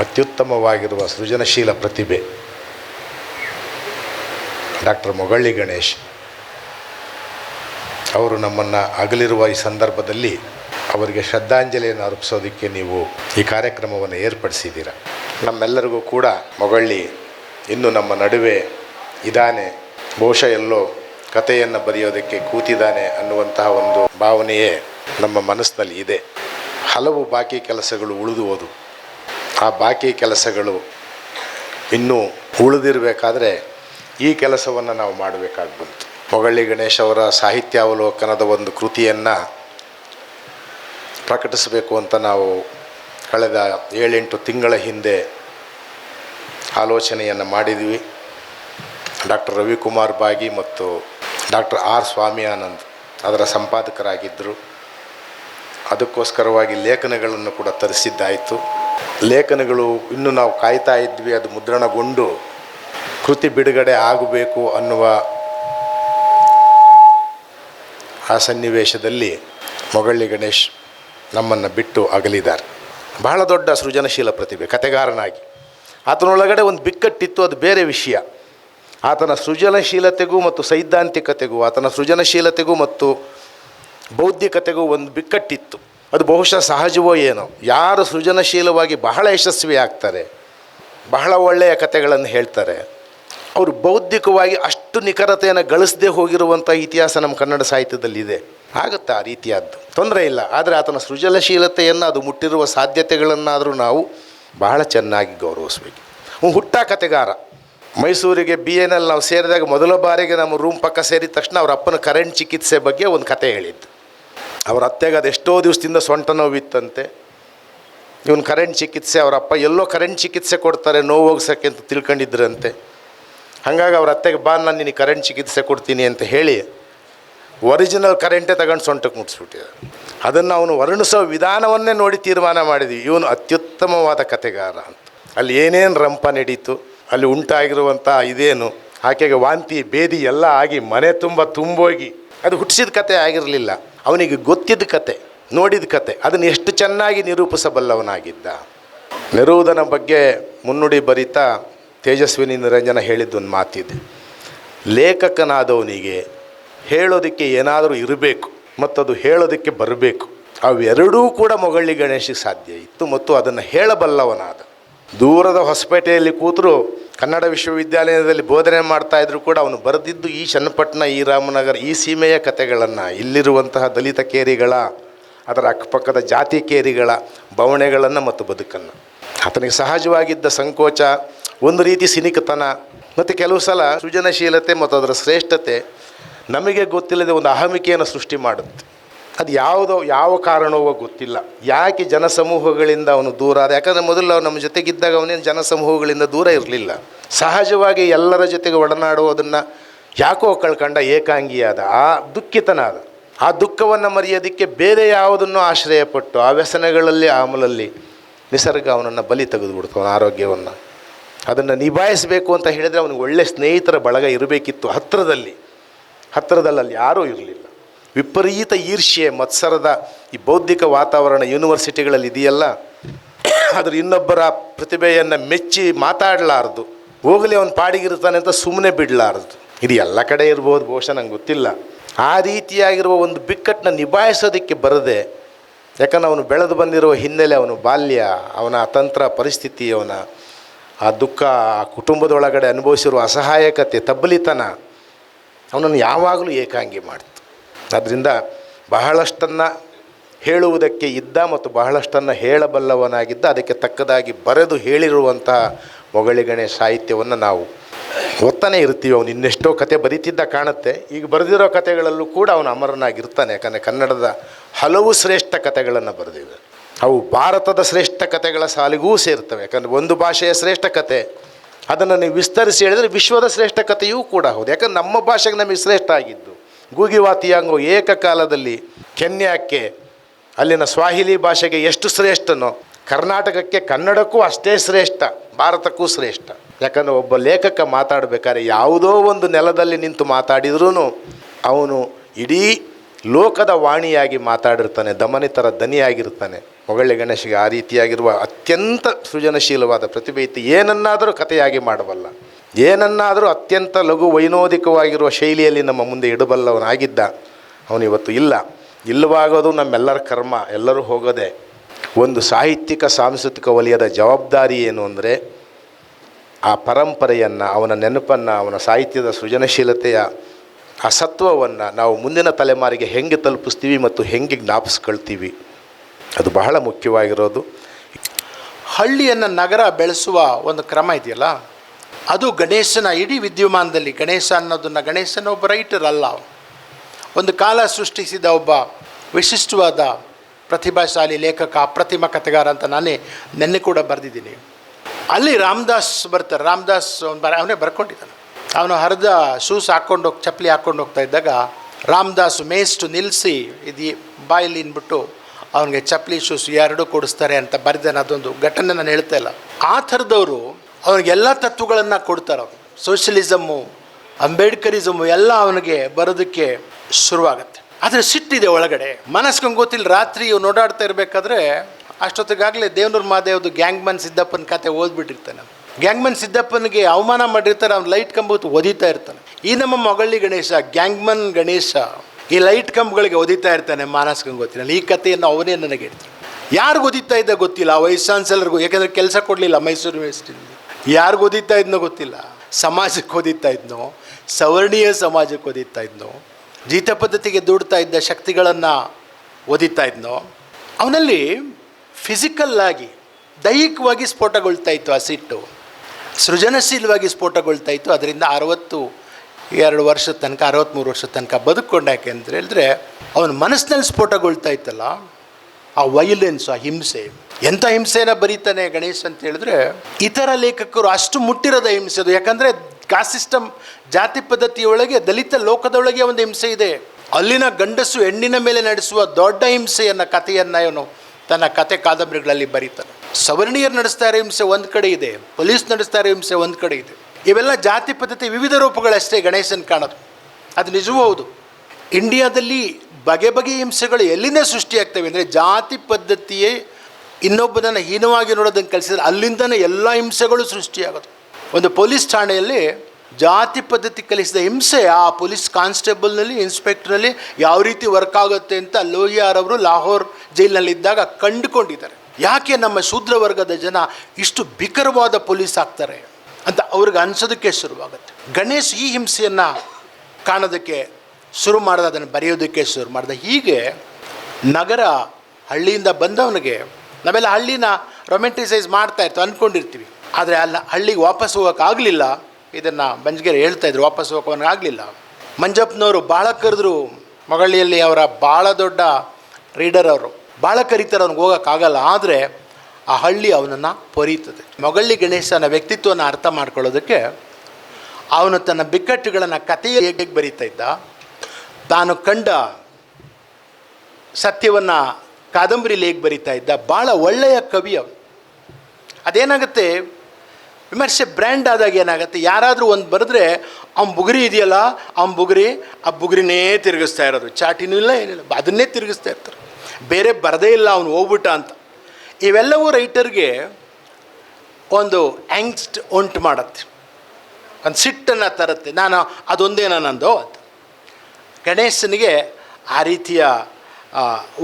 ಅತ್ಯುತ್ತಮವಾಗಿರುವ ಸೃಜನಶೀಲ ಪ್ರತಿಭೆ. ಡಾಕ್ಟರ್ ಮೊಗಳ್ಳಿ ಗಣೇಶ್, ಅವರು ನಮ್ಮನ್ನು ಅಗಲಿರುವ ಈ ಸಂದರ್ಭದಲ್ಲಿ ಅವರಿಗೆ ಶ್ರದ್ಧಾಂಜಲಿಯನ್ನು ಅರ್ಪಿಸೋದಕ್ಕೆ ನೀವು ಈ ಕಾರ್ಯಕ್ರಮವನ್ನು ಏರ್ಪಡಿಸಿದ್ದೀರ? ನಮ್ಮೆಲ್ಲರಿಗೂ ಕೂಡ ಮೊಗಳ್ಳಿ ಇನ್ನು ನಮ್ಮ ನಡುವೆ ಇದ್ದಾನೆ. ಬಹುಶಃ ಎಲ್ಲೋ ಕಥೆಯನ್ನು ಬರೆಯೋದಕ್ಕೆ ಕೂತಿದ್ದಾನೆ ಅನ್ನುವಂತಹ ಒಂದು ಭಾವನೆಯೇ ನಮ್ಮ ಮನಸ್ಸಿನಲ್ಲಿ ಇದೆ. ಹಲವು ಬಾಕಿ ಕೆಲಸಗಳು ಉಳಿದು ಹೋದವು ಆ ಬಾಕಿ ಕೆಲಸಗಳು ಇನ್ನೂ ಉಳಿದಿರಬೇಕಾದ್ರೆ ಈ ಕೆಲಸವನ್ನು ನಾವು ಮಾಡಬೇಕಾಗಿ ಬಂತು ಮೊಗಳ್ಳಿ ಗಣೇಶ್ ಅವರ ಸಾಹಿತ್ಯಾವಲೋಕನದ ಒಂದು ಕೃತಿಯನ್ನು ಪ್ರಕಟಿಸಬೇಕು ಅಂತ ನಾವು ಕಳೆದ ಏಳೆಂಟು ತಿಂಗಳ ಹಿಂದೆ ಆಲೋಚನೆಯನ್ನು ಮಾಡಿದ್ವಿ. ಡಾಕ್ಟರ್ ರವಿಕುಮಾರ್ ಬಾಗಿ ಮತ್ತು ಡಾಕ್ಟರ್ ಆರ್ ಸ್ವಾಮಿ ಆನಂದ್ ಅದರ ಸಂಪಾದಕರಾಗಿದ್ದರು ಅದಕ್ಕೋಸ್ಕರವಾಗಿ ಲೇಖನಗಳನ್ನು ಕೂಡ ತರಿಸಿದ್ದಾಯಿತು. ಲೇಖನಗಳು ಇನ್ನು ನಾವು ಕಾಯ್ತಾ ಇದ್ವಿ, ಅದು ಮುದ್ರಣಗೊಂಡು ಕೃತಿ ಬಿಡುಗಡೆ ಆಗಬೇಕು ಅನ್ನುವ ಆ ಸನ್ನಿವೇಶದಲ್ಲಿ ಮೊಗಳ್ಳಿ ಗಣೇಶ್ ನಮ್ಮನ್ನು ಬಿಟ್ಟು ಅಗಲಿದ್ದಾರೆ. ಬಹಳ ದೊಡ್ಡ ಸೃಜನಶೀಲ ಪ್ರತಿಭೆ ಕತೆಗಾರನಾಗಿ ಆತನೊಳಗಡೆ ಒಂದು ಬಿಕ್ಕಟ್ಟಿತ್ತು, ಅದು ಬೇರೆ ವಿಷಯ. ಆತನ ಸೃಜನಶೀಲತೆಗೂ ಮತ್ತು ಸೈದ್ಧಾಂತಿಕತೆಗೂ, ಆತನ ಸೃಜನಶೀಲತೆಗೂ ಮತ್ತು ಬೌದ್ಧಿಕತೆಗೂ ಒಂದು ಬಿಕ್ಕಟ್ಟಿತ್ತು. ಅದು ಬಹುಶಃ ಸಹಜವೋ ಏನೋ? ಯಾರು ಸೃಜನಶೀಲವಾಗಿ ಬಹಳ ಯಶಸ್ವಿ ಆಗ್ತಾರೆ, ಬಹಳ ಒಳ್ಳೆಯ ಕಥೆಗಳನ್ನು ಹೇಳ್ತಾರೆ, ಅವರು ಬೌದ್ಧಿಕವಾಗಿ ಅಷ್ಟು ನಿಖರತೆಯನ್ನು ಗಳಿಸದೇ ಹೋಗಿರುವಂಥ ಇತಿಹಾಸ ನಮ್ಮ ಕನ್ನಡ ಸಾಹಿತ್ಯದಲ್ಲಿ ಇದೆ ಆಗುತ್ತೆ ಆ ರೀತಿಯಾದ್ದು? ತೊಂದರೆ ಇಲ್ಲ, ಆದರೆ ಆತನ ಸೃಜನಶೀಲತೆಯನ್ನು, ಅದು ಮುಟ್ಟಿರುವ ಸಾಧ್ಯತೆಗಳನ್ನಾದರೂ ನಾವು ಬಹಳ ಚೆನ್ನಾಗಿ ಗೌರವಿಸ್ಬೇಕು. ಹುಟ್ಟ ಕತೆಗಾರ ಮೈಸೂರಿಗೆ ಬಿ ಎನ್ ಎಲ್ ನಾವು ಸೇರಿದಾಗ ಮೊದಲ ಬಾರಿಗೆ ನಮ್ಮ ರೂಮ್ ಪಕ್ಕ ಸೇರಿದ ತಕ್ಷಣ ಅವರ ಅಪ್ಪನ ಕರೆಂಟ್ ಚಿಕಿತ್ಸೆ ಬಗ್ಗೆ ಒಂದು ಕತೆ ಹೇಳಿದ್ದು. ಅವ್ರ ಅತ್ತೆಗೆ ಅದು ಎಷ್ಟೋ ದಿವಸದಿಂದ ಸೊಂಟ ನೋವಿತ್ತಂತೆ. ಇವನು ಕರೆಂಟ್ ಚಿಕಿತ್ಸೆ ಅವರಪ್ಪ ಎಲ್ಲೋ ಕರೆಂಟ್ ಚಿಕಿತ್ಸೆ ಕೊಡ್ತಾರೆ ನೋವು ಹೋಗ್ಸೋಕ್ಕೆ ಅಂತ ತಿಳ್ಕೊಂಡಿದ್ರಂತೆ. ಹಾಗಾಗಿ ಅವ್ರ ಅತ್ತೆಗೆ ಬಾ, ನಾನು ನಿನಗೆ ಕರೆಂಟ್ ಚಿಕಿತ್ಸೆ ಕೊಡ್ತೀನಿ ಅಂತ ಹೇಳಿ ಒರಿಜಿನಲ್ ಕರೆಂಟೇ ತಗೊಂಡು ಸೊಂಟಕ್ಕೆ ಮುಟ್ಸ್ಬಿಟ್ಟಿದೆ ಅದನ್ನು ಅವನು ವರ್ಣಿಸೋ ವಿಧಾನವನ್ನೇ ನೋಡಿ ತೀರ್ಮಾನ ಮಾಡಿದ್ವಿ. ಇವನು ಅತ್ಯುತ್ತಮವಾದ ಕತೆಗಾರ ಅಂತ. ಅಲ್ಲಿ ಏನೇನು ರಂಪ ನಡೀತು, ಅಲ್ಲಿ ಉಂಟಾಗಿರುವಂಥ ಇದೇನು, ಆಕೆಗೆ ವಾಂತಿ, ಬೇದಿ ಎಲ್ಲ ಆಗಿ ಮನೆ ತುಂಬ ತುಂಬೋಗಿ. ಅದು ಹುಟ್ಟಿಸಿದ ಕತೆ ಆಗಿರಲಿಲ್ಲ. ಅವನಿಗೆ ಗೊತ್ತಿದ್ದ ಕತೆ, ನೋಡಿದ ಕತೆ, ಅದನ್ನು ಎಷ್ಟು ಚೆನ್ನಾಗಿ ನಿರೂಪಿಸಬಲ್ಲವನಾಗಿದ್ದ. ನೆರುವುದನ ಬಗ್ಗೆ ಮುನ್ನುಡಿ ಬರಿತಾ ತೇಜಸ್ವಿನಿ ನಿರಂಜನ ಹೇಳಿದ್ದೊಂದು ಮಾತಿದೆ. ಲೇಖಕನಾದವನಿಗೆ ಹೇಳೋದಕ್ಕೆ ಏನಾದರೂ ಇರಬೇಕು ಮತ್ತು ಅದು ಹೇಳೋದಕ್ಕೆ ಬರಬೇಕು, ಅವೆರಡೂ ಕೂಡ ಮೊಗಳ್ಳಿ ಗಣೇಶಿಗೆ ಸಾಧ್ಯ ಇತ್ತು, ಮತ್ತು ಅದನ್ನು ಹೇಳಬಲ್ಲವನಾದ. ದೂರದ ಹೊಸಪೇಟೆಯಲ್ಲಿ ಕೂತರು ಕನ್ನಡ ವಿಶ್ವವಿದ್ಯಾಲಯದಲ್ಲಿ ಬೋಧನೆ ಮಾಡ್ತಾ ಇದ್ರು ಕೂಡ ಅವನು ಬರೆದಿದ್ದು ಈ ಚನ್ನಪಟ್ಟಣ ಈ ರಾಮನಗರ, ಈ ಸೀಮೆಯ ಕಥೆಗಳನ್ನು. ಇಲ್ಲಿರುವಂತಹ ದಲಿತ ಕೇರಿಗಳ, ಅದರ ಅಕ್ಕಪಕ್ಕದ ಜಾತಿ ಕೇರಿಗಳ ಬವಣೆಗಳನ್ನು ಮತ್ತು ಬದುಕನ್ನು. ಆತನಿಗೆ ಸಹಜವಾಗಿದ್ದ ಸಂಕೋಚ, ಒಂದು ರೀತಿ ಸಿನಿಕತನ, ಮತ್ತು ಕೆಲವು ಸಲ ಸೃಜನಶೀಲತೆ ಮತ್ತು ಅದರ ಶ್ರೇಷ್ಠತೆ ನಮಗೆ ಗೊತ್ತಿಲ್ಲದೆ ಒಂದು ಅಹಮಿಕೆಯನ್ನು ಸೃಷ್ಟಿ ಮಾಡುತ್ತೆ. ಅದು ಯಾವುದೋ, ಯಾವ ಕಾರಣವೋ ಗೊತ್ತಿಲ್ಲ. ಯಾಕೆ ಜನಸಮೂಹಗಳಿಂದ ಅವನು ದೂರ ಆದ? ಯಾಕಂದರೆ ಮೊದಲು ನಮ್ಮ ಜೊತೆಗಿದ್ದಾಗ ಅವನೇನು ಜನಸಮೂಹಗಳಿಂದ ದೂರ ಇರಲಿಲ್ಲ. ಸಹಜವಾಗಿ ಎಲ್ಲರ ಜೊತೆಗೆ ಒಡನಾಡುವುದನ್ನು ಯಾಕೋ ಕಳ್ಕಂಡ ಏಕಾಂಗಿಯಾದ, ಆ ದುಃಖಿತನಾದ. ಆ ದುಃಖವನ್ನು ಮರೆಯೋದಕ್ಕೆ ಬೇರೆ ಯಾವುದನ್ನು ಆಶ್ರಯಪಟ್ಟು ಆ ವ್ಯಸನಗಳಲ್ಲಿ ಆಮಲಲ್ಲಿ ನಿಸರ್ಗ ಅವನನ್ನು ಬಲಿ ತೆಗೆದುಬಿಡ್ತು, ಅವನ ಆರೋಗ್ಯವನ್ನು. ಅದನ್ನು ನಿಭಾಯಿಸಬೇಕು ಅಂತ ಹೇಳಿದರೆ ಅವನಿಗೆ ಒಳ್ಳೆಯ ಸ್ನೇಹಿತರ ಬಳಗ ಇರಬೇಕಿತ್ತು ಹತ್ತಿರದಲ್ಲಿ ಹತ್ತಿರದಲ್ಲಿ ಯಾರೂ ಇರಲಿಲ್ಲ. ವಿಪರೀತ ಈರ್ಷ್ಯೆ ಮತ್ಸರದ ಈ ಬೌದ್ಧಿಕ ವಾತಾವರಣ ಯೂನಿವರ್ಸಿಟಿಗಳಲ್ಲಿ ಇದೆಯಲ್ಲ? ಆದರೆ ಇನ್ನೊಬ್ಬರ ಪ್ರತಿಭೆಯನ್ನು ಮೆಚ್ಚಿ ಮಾತಾಡಲಾರ್ದು. ಹೋಗಲಿ ಅವನು ಪಾಡಿಗಿರ್ತಾನೆ ಅಂತ ಸುಮ್ಮನೆ ಬಿಡಲಾರ್ದು. ಇದು ಎಲ್ಲ ಕಡೆ ಇರ್ಬೋದು ಬಹುಶಃ ನಂಗೆ ಗೊತ್ತಿಲ್ಲ. ಆ ರೀತಿಯಾಗಿರುವ ಒಂದು ಬಿಕ್ಕಟ್ಟನ್ನ ನಿಭಾಯಿಸೋದಕ್ಕೆ ಬರದೆ, ಯಾಕಂದ್ರೆ ಅವನು ಬೆಳೆದು ಬಂದಿರುವ ಹಿನ್ನೆಲೆ ಅವನು ಬಾಲ್ಯ, ಅವನ ಅತಂತ್ರ ಪರಿಸ್ಥಿತಿ, ಅವನ ಆ ದುಃಖ, ಆ ಕುಟುಂಬದೊಳಗಡೆ ಅನುಭವಿಸಿರುವ ಅಸಹಾಯಕತೆ, ತಬ್ಬಲಿತನ, ಅವನನ್ನು ಯಾವಾಗಲೂ ಏಕಾಂಗಿ ಮಾಡ್ತು ಅದರಿಂದ ಬಹಳಷ್ಟನ್ನು ಹೇಳುವುದಕ್ಕೆ ಇದ್ದ ಮತ್ತು ಬಹಳಷ್ಟನ್ನು ಹೇಳಬಲ್ಲವನಾಗಿದ್ದ, ಅದಕ್ಕೆ ತಕ್ಕದಾಗಿ ಬರೆದು ಹೇಳಿರುವಂತಹ ಮೊಗಳಿಗಣೆ ಸಾಹಿತ್ಯವನ್ನು ನಾವು ಓದ್ತಾನೆ ಇರ್ತೀವಿ. ಅವನು ಇನ್ನೆಷ್ಟೋ ಕತೆ ಬರೀತಿದ್ದ ಕಾಣುತ್ತೆ. ಈಗ ಬರೆದಿರೋ ಕತೆಗಳಲ್ಲೂ ಕೂಡ ಅವನು ಅಮರನಾಗಿರ್ತಾನೆ. ಯಾಕಂದರೆ ಕನ್ನಡದ ಹಲವು ಶ್ರೇಷ್ಠ ಕತೆಗಳನ್ನು ಬರೆದಿವೆ ಅವು ಭಾರತದ ಶ್ರೇಷ್ಠ ಕತೆಗಳ ಸಾಲಿಗೂ ಸೇರ್ತವೆ. ಯಾಕಂದರೆ ಒಂದು ಭಾಷೆಯ ಶ್ರೇಷ್ಠ ಕತೆ, ಅದನ್ನು ನೀವು ವಿಸ್ತರಿಸಿ ಹೇಳಿದರೆ ವಿಶ್ವದ ಶ್ರೇಷ್ಠ ಕಥೆಯೂ ಕೂಡ ಹೌದು. ಯಾಕಂದ್ರೆ ನಮ್ಮ ಭಾಷೆಗೆ ನಮಗೆ ಶ್ರೇಷ್ಠ ಆಗಿದ್ದು. ಗೂಗಿವಾತಿಯಾಂಗೋ ಏಕಕಾಲದಲ್ಲಿ ಕೆನ್ಯಾಕ್ಕೆ, ಅಲ್ಲಿನ ಸ್ವಾಹಿಲಿ ಭಾಷೆಗೆ ಎಷ್ಟು ಶ್ರೇಷ್ಠನೋ ಕರ್ನಾಟಕಕ್ಕೆ ಕನ್ನಡಕ್ಕೂ ಅಷ್ಟೇ ಶ್ರೇಷ್ಠ, ಭಾರತಕ್ಕೂ ಶ್ರೇಷ್ಠ. ಯಾಕಂದರೆ ಒಬ್ಬ ಲೇಖಕ ಮಾತಾಡಬೇಕಾದ್ರೆ ಯಾವುದೋ ಒಂದು ನೆಲದಲ್ಲಿ ನಿಂತು ಮಾತಾಡಿದ್ರೂ ಅವನು ಇಡೀ ಲೋಕದ ವಾಣಿಯಾಗಿ ಮಾತಾಡಿರ್ತಾನೆ, ದಮನಿತರ ದನಿಯಾಗಿರ್ತಾನೆ ಮೊಗಳ್ಳಿ ಗಣೇಶಿಗೆ ಆ ರೀತಿಯಾಗಿರುವ ಅತ್ಯಂತ ಸೃಜನಶೀಲವಾದ ಪ್ರತಿಭೆ ಇತ್ತು, ಏನನ್ನಾದರೂ ಕಥೆಯಾಗಿ ಮಾಡಬಲ್ಲ. ಏನನ್ನಾದರೂ ಅತ್ಯಂತ ಲಘು ವೈನೋದಿಕವಾಗಿರುವ ಶೈಲಿಯಲ್ಲಿ ನಮ್ಮ ಮುಂದೆ ಇಡಬಲ್ಲವನಾಗಿದ್ದ ಅವನಿವತ್ತು ಇಲ್ಲ. ಇಲ್ಲವಾಗೋದು ನಮ್ಮೆಲ್ಲರ ಕರ್ಮ, ಎಲ್ಲರೂ ಹೋಗೋದೆ. ಒಂದು ಸಾಹಿತ್ಯಿಕ, ಸಾಂಸ್ಕೃತಿಕ ವಲಯದ ಜವಾಬ್ದಾರಿ ಏನು ಅಂದರೆ ಆ ಪರಂಪರೆಯನ್ನು, ಅವನ ನೆನಪನ್ನು, ಅವನ ಸಾಹಿತ್ಯದ ಸೃಜನಶೀಲತೆಯ ಅಸತ್ವವನ್ನು ಸತ್ವವನ್ನು ನಾವು ಮುಂದಿನ ತಲೆಮಾರಿಗೆ ಹೆಂಗೆ ತಲುಪಿಸ್ತೀವಿ ಮತ್ತು ಹೆಂಗೆ ಜ್ಞಾಪಿಸ್ಕೊಳ್ತೀವಿ. ಅದು ಬಹಳ ಮುಖ್ಯವಾಗಿರೋದು. ಹಳ್ಳಿಯನ್ನು ನಗರ ಬೆಳೆಸುವ ಒಂದು ಕ್ರಮ ಇದೆಯಲ್ಲ? ಅದು ಗಣೇಶನ ಇಡೀ ವಿದ್ಯಮಾನದಲ್ಲಿ, ಗಣೇಶ ಅನ್ನೋದನ್ನು ಗಣೇಶನ ಒಬ್ಬ ರೈಟರ್ ಅಲ್ಲ. ಒಂದು ಕಾಲ ಸೃಷ್ಟಿಸಿದ ಒಬ್ಬ ವಿಶಿಷ್ಟವಾದ ಪ್ರತಿಭಾಶಾಲಿ ಲೇಖಕ ಅಪ್ರತಿಮ ಕಥೆಗಾರ ಅಂತ ನಾನೇ ನೆನ್ನೆ ಕೂಡ ಬರೆದಿದ್ದೀನಿ. ಅಲ್ಲಿ ರಾಮದಾಸ್ ಬರ್ತಾರೆ. ರಾಮದಾಸ್ ಅವ್ನು ಬರ, ಅವನೇ ಬರ್ಕೊಂಡಿದ್ದಾನೆ. ಅವನು ಹರಿದ ಶೂಸ್ ಹಾಕ್ಕೊಂಡು ಹೋಗಿ, ಚಪ್ಪಲಿ ಹಾಕ್ಕೊಂಡು ಹೋಗ್ತಾ ಇದ್ದಾಗ ರಾಮದಾಸ್ ಮೇಸ್ಟು ನಿಲ್ಲಿಸಿ ಇದು, ಬಾಯಲ್ಲಿ ಇನ್ಬಿಟ್ಟು ಅವನಿಗೆ ಚಪ್ಪಲಿ, ಶೂಸ್ ಎರಡೂ ಕೊಡಿಸ್ತಾರೆ ಅಂತ ಬರೆದಾನೆ ಅದೊಂದು ಘಟನೆ ನಾನು ಹೇಳ್ತಾ ಇಲ್ಲ. ಆ ಥರದವರು ಅವನಿಗೆಲ್ಲ ತತ್ವಗಳನ್ನು ಕೊಡ್ತಾರೆ ಅವನು. ಸೋಷಲಿಸಮ್ಮು ಅಂಬೇಡ್ಕರಿಸಮು ಎಲ್ಲ ಅವನಿಗೆ ಬರೋದಕ್ಕೆ ಶುರುವಾಗುತ್ತೆ. ಆದರೆ ಸಿಟ್ಟಿದೆ ಒಳಗಡೆ. ಮನಸ್ಕೊಂಗೆ ಗೊತ್ತಿಲ್ಲ. ರಾತ್ರಿ ಇವ್ನು ಓಡಾಡ್ತಾ ಇರಬೇಕಾದ್ರೆ ಅಷ್ಟೊತ್ತಿಗಾಗಲೇ ದೇವನೂರು ಮಹಾದೇವ್ದು ಗ್ಯಾಂಗ್ಮನ್ ಸಿದ್ದಪ್ಪನ ಕತೆ ಓದ್ಬಿಟ್ಟಿರ್ತಾನೆ ಗ್ಯಾಂಗ್ಮನ್ ಸಿದ್ದಪ್ಪನಿಗೆ ಅವಮಾನ ಮಾಡಿರ್ತಾರೆ. ಅವ್ನು ಲೈಟ್ ಕಂಬತ್ತು ಒದಿತಾ ಇರ್ತಾನೆ. ಈ ನಮ್ಮ ಮೊಗಳ್ಳಿ ಗಣೇಶ ಗ್ಯಾಂಗ್ಮನ್ ಗಣೇಶ ಈ ಲೈಟ್ ಕಂಬಗಳಿಗೆ ಒದಿತಾ ಇರ್ತಾನೆ ಮಾನಸ್ ಗೊತ್ತಿಲ್ಲ. ಈ ಕಥೆಯನ್ನು ಅವನೇ ನನಗೆ ಹೇಳ್ತಾನೆ. ಯಾರು ಓದಿತಾ ಇದ್ದ ಗೊತ್ತಿಲ್ಲ ಆ ಚಾನ್ಸಲರ್ಗೂ ಯಾಕೆಂದರೆ ಕೆಲಸ ಕೊಡಲಿಲ್ಲ ಮೈಸೂರು ಯೂನಿವರ್ಸಿಟಿಲಿ. ಯಾರು ಓದಿತಾ ಇದ್ನೋ ಗೊತ್ತಿಲ್ಲ. ಸಮಾಜಕ್ಕೆ ಓದಿತಾ ಇದ್ನೋ, ಸವರ್ಣೀಯ ಸಮಾಜಕ್ಕೆ ಓದಿತಾ ಇದ್ನೋ, ಜೀತ ಪದ್ಧತಿಗೆ ದುಡ್ತಾ ಇದ್ದ ಶಕ್ತಿಗಳನ್ನು ಓದಿತಾ ಇದ್ನೋ, ಅವನಲ್ಲಿ ಫಿಸಿಕಲ್ಲಾಗಿ ದೈಹಿಕವಾಗಿ ಸ್ಫೋಟಗೊಳ್ತಾ ಇತ್ತು ಆ ಸಿಟ್ಟು. ಸೃಜನಶೀಲವಾಗಿ ಸ್ಫೋಟಗೊಳ್ತಾ ಇತ್ತು. ಅದರಿಂದ ಅರವತ್ತು ಎರಡು ವರ್ಷದ ತನಕ ಅರವತ್ತ್ಮೂರು ವರ್ಷದ ತನಕ ಬದುಕೊಂಡ ಯಾಕೆ ಅಂತ ಹೇಳಿದ್ರೆ, ಅವನ ಮನಸ್ಸಿನಲ್ಲಿ ಸ್ಫೋಟಗೊಳ್ತಾ ಇತ್ತಲ್ಲ ಆ ವೈಲೆನ್ಸ್, ಆ ಹಿಂಸೆ. ಎಂಥ ಹಿಂಸೆನ ಬರೀತಾನೆ ಗಣೇಶ್ ಅಂತ ಹೇಳಿದ್ರೆ, ಇತರ ಲೇಖಕರು ಅಷ್ಟು ಮುಟ್ಟಿರೋದ ಹಿಂಸೆ ಅದು. ಯಾಕಂದರೆ ಕಾಸ್ಟ್ ಸಿಸ್ಟಮ್ ಜಾತಿ ಪದ್ಧತಿಯೊಳಗೆ, ದಲಿತ ಲೋಕದೊಳಗೆ ಒಂದು ಹಿಂಸೆ ಇದೆ. ಅಲ್ಲಿನ ಗಂಡಸು ಹೆಣ್ಣಿನ ಮೇಲೆ ನಡೆಸುವ ದೊಡ್ಡ ಹಿಂಸೆಯನ್ನು, ಕಥೆಯನ್ನು ಇವನು ತನ್ನ ಕತೆ ಕಾದಂಬರಿಗಳಲ್ಲಿ ಬರೀತಾನೆ. ಸವರ್ಣೀಯರು ನಡೆಸ್ತಾ ಇರೋ ಹಿಂಸೆ ಒಂದು ಕಡೆ ಇದೆ. ಪೊಲೀಸ್ ನಡೆಸ್ತಾ ಹಿಂಸೆ ಒಂದು ಕಡೆ ಇದೆ. ಇವೆಲ್ಲ ಜಾತಿ ಪದ್ಧತಿ ವಿವಿಧ ರೂಪಗಳಷ್ಟೇ ಗಣೇಶನ್ ಕಾಣೋದು. ಅದು ನಿಜವೂ ಹೌದು? ಇಂಡಿಯಾದಲ್ಲಿ ಬಗೆ ಬಗೆಯ ಹಿಂಸೆಗಳು ಎಲ್ಲಿಂದ ಸೃಷ್ಟಿಯಾಗ್ತವೆ ಅಂದರೆ ಜಾತಿ ಪದ್ಧತಿಯೇ ಇನ್ನೊಬ್ಬನನ್ನು ಹೀನವಾಗಿ ನೋಡೋದನ್ನು ಕಲಿಸಿದ್ರೆ ಅಲ್ಲಿಂದನೇ ಎಲ್ಲ ಹಿಂಸೆಗಳು ಸೃಷ್ಟಿಯಾಗೋದು. ಒಂದು ಪೊಲೀಸ್ ಠಾಣೆಯಲ್ಲಿ ಜಾತಿ ಪದ್ಧತಿ ಕಲಿಸಿದ ಹಿಂಸೆ ಆ ಪೊಲೀಸ್ ಕಾನ್ಸ್ಟೇಬಲ್ನಲ್ಲಿ, ಇನ್ಸ್ಪೆಕ್ಟ್ರಲ್ಲಿ ಯಾವ ರೀತಿ ವರ್ಕ್ ಆಗುತ್ತೆ ಅಂತ ಲೋಹಿಯಾರ್ ಅವರು ಲಾಹೋರ್ ಜೈಲಿನಲ್ಲಿದ್ದಾಗ ಕಂಡುಕೊಂಡಿದ್ದಾರೆ. ಯಾಕೆ ನಮ್ಮ ಶೂದ್ರ ವರ್ಗದ ಜನ ಇಷ್ಟು ಬಿಕರವಾದ ಪೊಲೀಸ್ ಆಗ್ತಾರೆ ಅಂತ ಅವ್ರಿಗೆ ಅನಿಸೋದಕ್ಕೆ ಶುರುವಾಗುತ್ತೆ. ಗಣೇಶ್ ಈ ಹಿಂಸೆಯನ್ನು ಕಾಣೋದಕ್ಕೆ ಶುರು ಮಾಡಿದ, ಅದನ್ನು ಬರೆಯೋದಕ್ಕೆ ಶುರು ಮಾಡಿದ. ಹೀಗೆ ನಗರ ಹಳ್ಳಿಯಿಂದ ಬಂದವನಿಗೆ ನಾವೆಲ್ಲ ಹಳ್ಳಿನ ರೊಮ್ಯಾಂಟಿಸೈಸ್ ಮಾಡ್ತಾ ಇರ್ತೀವಿ, ಅಂದ್ಕೊಂಡಿರ್ತೀವಿ. ಆದರೆ ಅಲ್ಲ, ಹಳ್ಳಿಗೆ ವಾಪಸ್ ಹೋಗೋಕ್ಕಾಗಲಿಲ್ಲ. ಇದನ್ನು ಬಂಜ್ಗೆರೆ ಹೇಳ್ತಾ ಇದ್ರು, ವಾಪಸ್ ಆಗಲಿಲ್ಲ ಮಂಜಪ್ಪನವರು ಭಾಳ ಕರೆದ್ರು ಮಗಳಿಯಲ್ಲಿ ಅವರ ಭಾಳ ದೊಡ್ಡ ರೀಡರ್ ಅವರು. ಭಾಳ ಕರೀತಾರೆ ಅವ್ನಿಗೆ ಹೋಗೋಕ್ಕಾಗಲ್ಲ, ಆದರೆ ಆ ಹಳ್ಳಿ ಅವನನ್ನು ಪೊರೀತದೆ. ಮೊಗಳ್ಳಿ ಗಣೇಶನ ವ್ಯಕ್ತಿತ್ವವನ್ನು ಅರ್ಥ ಮಾಡ್ಕೊಳ್ಳೋದಕ್ಕೆ ಅವನು ತನ್ನ ಬಿಕ್ಕಟ್ಟುಗಳನ್ನು ಕಥೆಯ ಹೇಗೆ ಬರೀತಾ ಇದ್ದ ತಾನು ಕಂಡ ಸತ್ಯವನ್ನು ಕಾದಂಬರಿ ಲೇಖ ಬರಿತಾ ಇದ್ದ ಭಾಳ ಒಳ್ಳೆಯ ಕವಿ ಅವನು. ಅದೇನಾಗುತ್ತೆ? ವಿಮರ್ಶೆ ಬ್ರ್ಯಾಂಡ್ ಆದಾಗ ಏನಾಗುತ್ತೆ? ಯಾರಾದರೂ ಒಂದು ಬರೆದ್ರೆ ಅವ್ನ ಬುಗುರಿ ಇದೆಯಲ್ಲ? ಅವ್ನ ಬುಗುರಿ, ಆ ಬುಗುರಿನೇ ತಿರುಗಿಸ್ತಾ ಇರೋದು. ಚಾಟಿನೂ ಇಲ್ಲ, ಏನಿಲ್ಲ. ಅದನ್ನೇ ತಿರುಗಿಸ್ತಾ ಇರ್ತಾರೆ. ಬೇರೆ ಬರದೇ ಇಲ್ಲ, ಅವನು ಹೋಗ್ಬಿಟ್ಟ ಅಂತ. ಇವೆಲ್ಲವೂ ರೈಟರ್ಗೆ ಒಂದು ಆ್ಯಂಗ್ಸ್ಟ್ ಉಂಟು ಮಾಡುತ್ತೆ. ಒಂದು ಸಿಟ್ಟನ್ನು ತರುತ್ತೆ. ನಾನು, ಅದೊಂದೇನ ನಂದು? ಅಂತ. ಗಣೇಶನಿಗೆ ಆ ರೀತಿಯ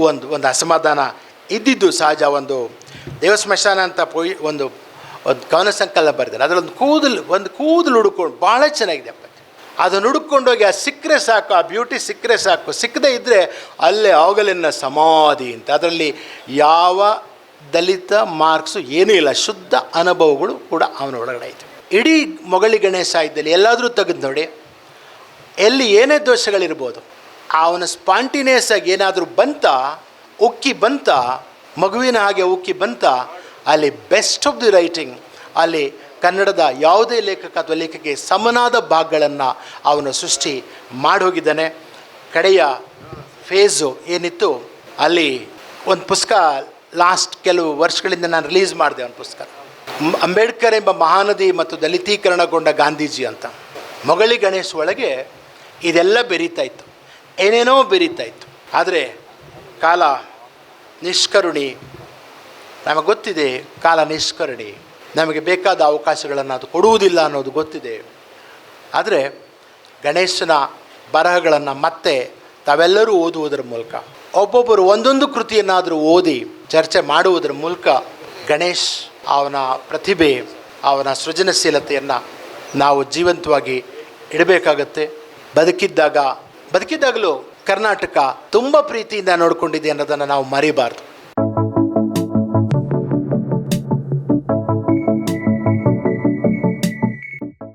ಒಂದು ಒಂದು ಅಸಮಾಧಾನ ಇದ್ದಿದ್ದು ಸಹಜ ಒಂದು ದೇವಸ್ಮಶಾನ ಅಂತ ಪೊಯ್, ಒಂದು ಒಂದು ಕವನ ಸಂಕಲನ ಬರೆದಾರೆ ಅದರೊಂದು ಕೂದಲು, ಒಂದು ಕೂದಲು ಹುಡುಕೊಂಡು ಭಾಳ ಚೆನ್ನಾಗಿದೆ ಅದನ್ನು ಹುಡುಕೊಂಡೋಗಿ ಆ ಸಿಕ್ಕರೆ ಸಾಕು, ಆ ಬ್ಯೂಟಿ ಸಿಕ್ಕರೆ ಸಾಕು, ಸಿಕ್ಕದೇ ಇದ್ದರೆ ಅಲ್ಲೇ ಅವುಗಳನ್ನು ಸಮಾಧಿ ಅಂತ. ಅದರಲ್ಲಿ ಯಾವ ದಲಿತ ಮಾರ್ಕ್ಸು ಏನೂ ಇಲ್ಲ. ಶುದ್ಧ ಅನುಭವಗಳು ಕೂಡ ಅವನ ಒಳಗಡೆ ಆಯಿತು ಇಡೀ ಮೊಗಳಿ ಗಣೇಶ ಇದ್ದಲ್ಲಿ ಎಲ್ಲಾದರೂ ತೆಗೆದು ನೋಡಿ. ಎಲ್ಲಿ ಏನೇ ದೋಷಗಳಿರ್ಬೋದು, ಅವನ ಸ್ಪಾಂಟಿನಿಯಸ್ ಆಗಿ ಏನಾದರೂ ಬಂತ, ಉಕ್ಕಿ ಬಂತ, ಮಗುವಿನ ಹಾಗೆ ಉಕ್ಕಿ ಬಂತ, ಅಲ್ಲಿ ಬೆಸ್ಟ್ ಆಫ್ ದಿ ರೈಟಿಂಗ್ ಅಲ್ಲಿ ಕನ್ನಡದ ಯಾವುದೇ ಲೇಖಕ ಅಥವಾ ಲೇಖಕಿಗೆ ಸಮನಾದ ಭಾಗಗಳನ್ನು ಅವನು ಸೃಷ್ಟಿ ಮಾಡೋಗಿದ್ದಾನೆ ಕಡೆಯ ಫೇಸು ಏನಿತ್ತು, ಅಲ್ಲಿ ಒಂದು ಪುಸ್ತಕ ಲಾಸ್ಟ್ ಕೆಲವು ವರ್ಷಗಳಿಂದ ನಾನು ರಿಲೀಸ್ ಮಾಡಿದೆ ಒಂದು ಪುಸ್ತಕ. ಅಂಬೇಡ್ಕರ್ ಎಂಬ ಮಹಾನದಿ ಮತ್ತು ದಲಿತೀಕರಣಗೊಂಡ ಗಾಂಧೀಜಿ ಅಂತ. ಮೊಗಳಿ ಗಣೇಶ್ ಒಳಗೆ ಇದೆಲ್ಲ ಬೆರೀತಾ ಇತ್ತು. ಏನೇನೋ ಬೆರೀತಾ ಇತ್ತು. ಆದರೆ ಕಾಲ ನಿಷ್ಕರುಣಿ. ನಮಗೆ ಗೊತ್ತಿದೆ ಕಾಲ ನಿಷ್ಕರುಣಿ. ನಮಗೆ ಬೇಕಾದ ಅವಕಾಶಗಳನ್ನು ಅದು ಕೊಡುವುದಿಲ್ಲ ಅನ್ನೋದು ಗೊತ್ತಿದೆ. ಆದರೆ ಗಣೇಶನ ಬರಹಗಳನ್ನು ಮತ್ತೆ ತಾವೆಲ್ಲರೂ ಓದುವುದರ ಮೂಲಕ, ಒಬ್ಬೊಬ್ಬರು ಒಂದೊಂದು ಕೃತಿಯನ್ನಾದರೂ ಓದಿ ಚರ್ಚೆ ಮಾಡುವುದರ ಮೂಲಕ ಗಣೇಶ್ ಅವನ ಪ್ರತಿಭೆ, ಅವನ ಸೃಜನಶೀಲತೆಯನ್ನು ನಾವು ಜೀವಂತವಾಗಿ ಇಡಬೇಕಾಗತ್ತೆ. ಬದುಕಿದ್ದಾಗ ಬದುಕಿದ್ದಾಗಲೂ ಕರ್ನಾಟಕ ತುಂಬ ಪ್ರೀತಿಯಿಂದ ನೋಡಿಕೊಂಡಿದೆ ಅನ್ನೋದನ್ನು ನಾವು ಮರಿಬಾರ್ದು.